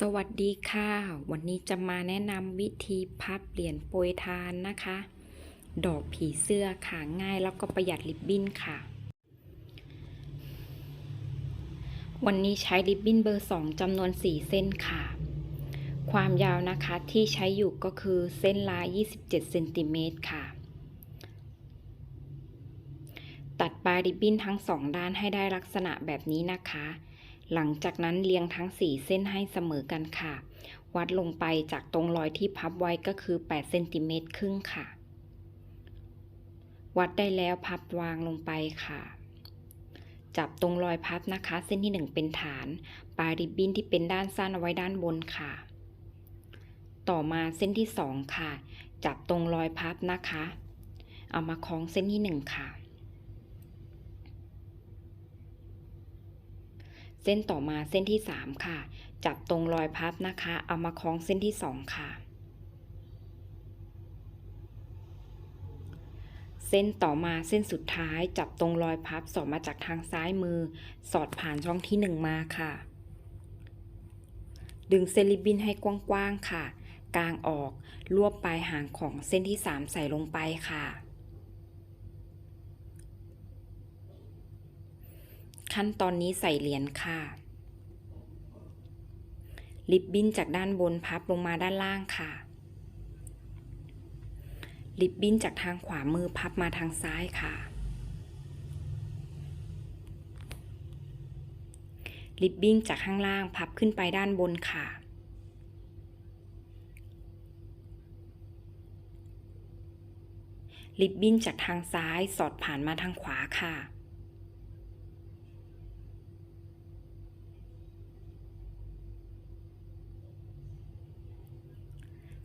สวัสดีค่ะ วันนี้จะมาแนะนำวิธีพับเหรียญโปรยทานนะคะ ดอกผีเสื้อค่ะง่ายแล้วก็ประหยัดริบบิ้นค่ะ วันนี้ใช้ริบบิ้นเบอร์ 2จำนวน 4 เส้นค่ะ ความยาวนะคะที่ใช้อยู่ก็คือเส้นละ27เซนติเมตรค่ะ ตัดปลายริบบิ้นทั้งสองด้านให้ได้ลักษณะแบบนี้นะคะ หลังจากนั้นเรียงทั้ง 4 เส้นให้เสมอกันค่ะ วัดลงไปจากตรงรอยที่พับไว้ก็คือ8เซนติเมตรครึ่งค่ะ วัดได้แล้วพับวางลงไปค่ะ จับตรงรอยพับนะคะ เส้นที่ 1 เป็นฐาน ปลายริบบิ้นที่เป็นด้านสั้นเอาไว้ด้านบนค่ะ ต่อมาเส้นที่ 2 ค่ะ จับตรงรอยพับนะคะ เอามาคล้องเส้นที่ 1 ค่ะ เส้นต่อมาเส้นที่ 3 ค่ะ จับตรงรอยพับนะคะ เอามาคล้องเส้นที่ 2 ค่ะ เส้นต่อมาเส้นสุดท้าย จับตรงรอยพับสอดมาจากทางซ้ายมือ สอดผ่านช่องที่ 1 มาค่ะ ดึงเส้นริบินให้กว้างๆค่ะ กลางออก รวบปลายหางของเส้นที่ 3 ใส่ลงไปค่ะ ขั้นตอนนี้ใส่เหรียญค่ะ ริบบิ้นจากด้านบนพับลงมาด้านล่างค่ะ ริบบิ้นจากทางขวามือพับมาทางซ้ายค่ะ ริบบิ้นจากข้างล่างพับขึ้นไปด้านบนค่ะริบบิ้นจากทางซ้ายสอดผ่านมาทางขวาค่ะ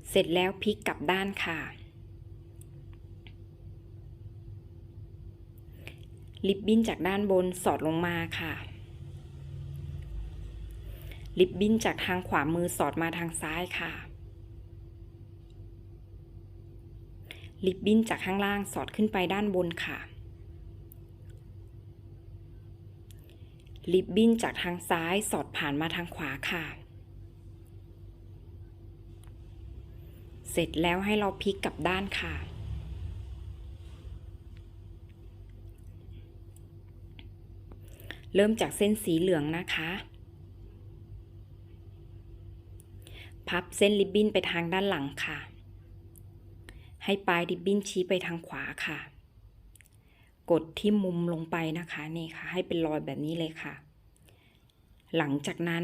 เสร็จแล้วพลิกกลับด้านค่ะ ริบบิ้นจากด้านบนสอดลงมาค่ะ ริบบิ้นจากทางขวามือสอดมาทางซ้ายค่ะ ริบบิ้นจากข้างล่างสอดขึ้นไปด้านบนค่ะ ริบบิ้นจากทางซ้ายสอดผ่านมาทางขวาค่ะ เสร็จแล้วให้เราพลิกกลับด้านค่ะ เริ่มจากเส้นสีเหลืองนะคะ พับเส้นริบบิ้นไปทางด้านหลังค่ะ ให้ปลายริบบิ้นชี้ไปทางขวาค่ะ กดที่มุมลงไปนะคะนี่ค่ะ ให้เป็นรอยแบบนี้เลยค่ะ หลังจากนั้น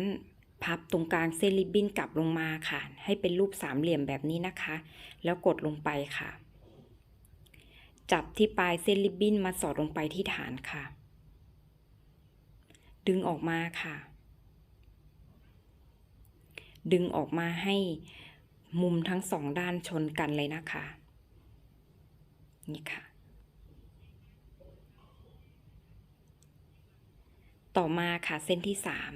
พับตรงกลางเส้นริบบิ้นกลับลงมาค่ะ ให้เป็นรูปสามเหลี่ยมแบบนี้นะคะ แล้วกดลงไปค่ะ จับที่ปลายเส้นริบบิ้นมาสอดลงไปที่ฐานค่ะ ดึงออกมาค่ะ ดึงออกมาให้มุมทั้งสองด้านชนกันเลยนะคะ นี่ค่ะต่อมาค่ะเส้นที่สาม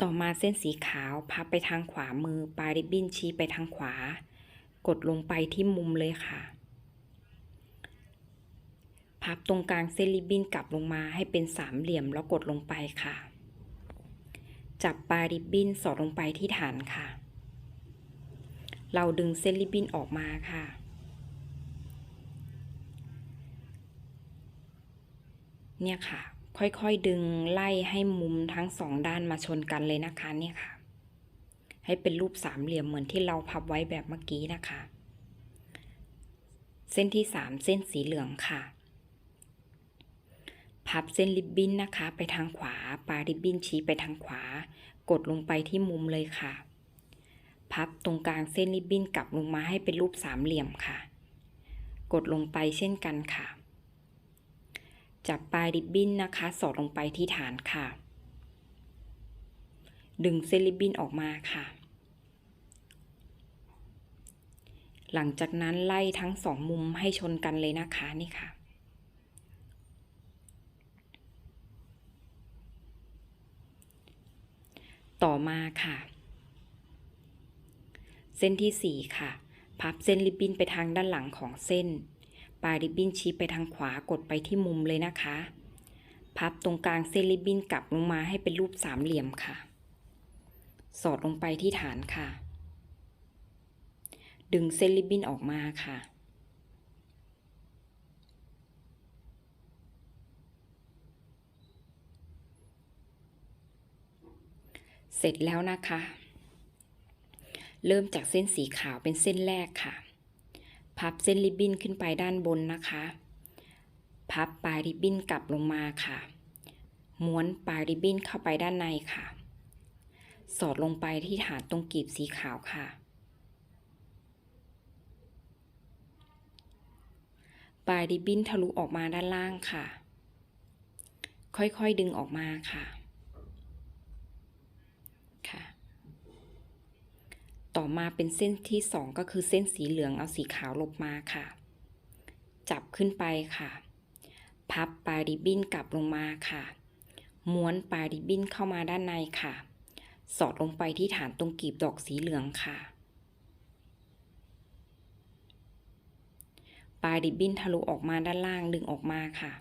ต่อมาเส้นสีขาวพับไปทางขวามือปลายริบบิ้นชี้ไปทางขวา กดลงไปที่มุมเลยค่ะ พับตรงกลางเส้นริบบิ้นกลับลงมาให้เป็นสามเหลี่ยมแล้วกดลงไปค่ะ จับปลายริบบิ้นสอดลงไปที่ฐานค่ะ เราดึงเส้นริบบิ้นออกมาค่ะเนี่ยค่ะ ค่อยๆดึงไล่ให้มุมทั้งสองด้านมาชนกันเลยนะคะเนี่ยค่ะ ให้เป็นรูปสามเหลี่ยมเหมือนที่เราพับไว้แบบเมื่อกี้นะคะ เส้นที่สามเส้นสีเหลืองค่ะ พับเส้นริบบิ้นนะคะ ไปทางขวาปลายริบบิ้นชี้ไปทางขวา กดลงไปที่มุมเลยค่ะ พับตรงกลางเส้นริบบิ้นกลับลงมาให้เป็นรูปสามเหลี่ยมค่ะ กดลงไปเช่นกันค่ะ จับปลายริบบิ้นนะคะ สอดลงไปที่ฐานค่ะ ดึงเส้นริบบิ้นออกมาค่ะ หลังจากนั้นไล่ทั้งสองมุมให้ชนกันเลยนะคะนี่ค่ะต่อมาค่ะ เส้นที่สี่ค่ะ พับเส้นริบบิ้นไปทางด้านหลังของเส้น ปลายริบบิ้นชี้ไปทางขวากดไปที่มุมเลยนะคะ พับตรงกลางเส้นริบบิ้นกลับลงมาให้เป็นรูปสามเหลี่ยมค่ะ สอดลงไปที่ฐานค่ะ ดึงเส้นริบบิ้นออกมาค่ะเสร็จแล้วนะคะ เริ่มจากเส้นสีขาวเป็นเส้นแรกค่ะ พับเส้นริบบิ้นขึ้นไปด้านบนนะคะ พับปลายริบบิ้นกลับลงมาค่ะ ม้วนปลายริบบิ้นเข้าไปด้านในค่ะ สอดลงไปที่ฐานตรงกลีบสีขาวค่ะ ปลายริบบิ้นทะลุออกมาด้านล่างค่ะ ค่อยๆดึงออกมาค่ะค่ะ ต่อมาเป็นเส้นที่สองก็คือเส้นสีเหลืองเอาสีขาวลบมาค่ะ จับขึ้นไปค่ะ พับปลายริบบิ้นกลับลงมาค่ะ ม้วนปลายริบบิ้นเข้ามาด้านในค่ะ สอดลงไปที่ฐานตรงกลีบดอกสีเหลืองค่ะ ปลายริบบิ้นทะลุออกมาด้านล่างดึงออกมาค่ะ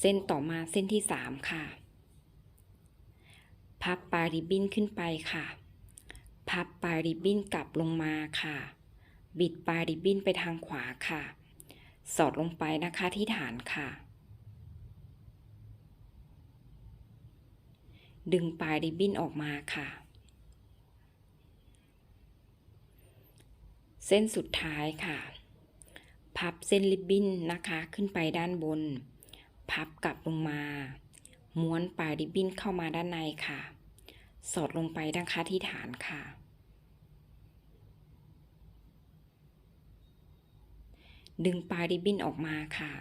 เส้นต่อมาเส้นที่สามค่ะ พับปลายริบบิ้นขึ้นไปค่ะ พับปลายริบบิ้นกลับลงมาค่ะ บิดปลายริบบิ้นไปทางขวาค่ะ สอดลงไปนะคะที่ฐานค่ะ ดึงปลายริบบิ้นออกมาค่ะ เส้นสุดท้ายค่ะ พับเส้นริบบิ้นนะคะขึ้นไปด้านบน พับกลับลงมา ม้วนปลายริบบิ้นเข้ามาด้านในค่ะ สอดลงไปนะคะที่ฐานค่ะ ดึงปลายริบบิ้นออกมาค่ะ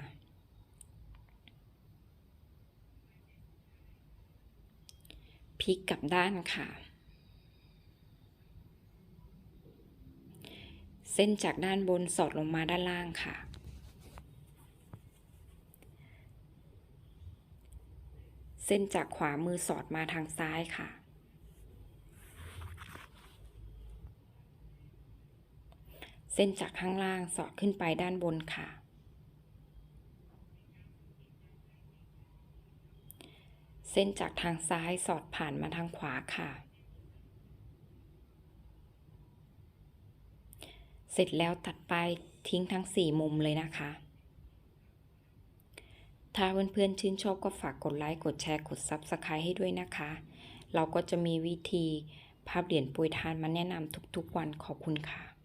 พลิกกลับด้านค่ะ เส้นจากด้านบนสอดลงมาด้านล่างค่ะ เส้นจากขวามือสอดมาทางซ้ายค่ะ เส้นจากข้างล่างสอดขึ้นไปด้านบนค่ะ เส้นจากทางซ้ายสอดผ่านมาทางขวาค่ะ เสร็จแล้วตัดไปทิ้งทั้ง4มุมเลยนะคะ ถ้าเพื่อนๆชื่นชอบก็ฝากกดไลค์กดแชร์กด s u b สไครต์ให้ด้วยนะคะ เราก็จะมีวิธีภาพเหรียญปุยทานมาแนะนำทุกๆวันขอบคุณค่ะ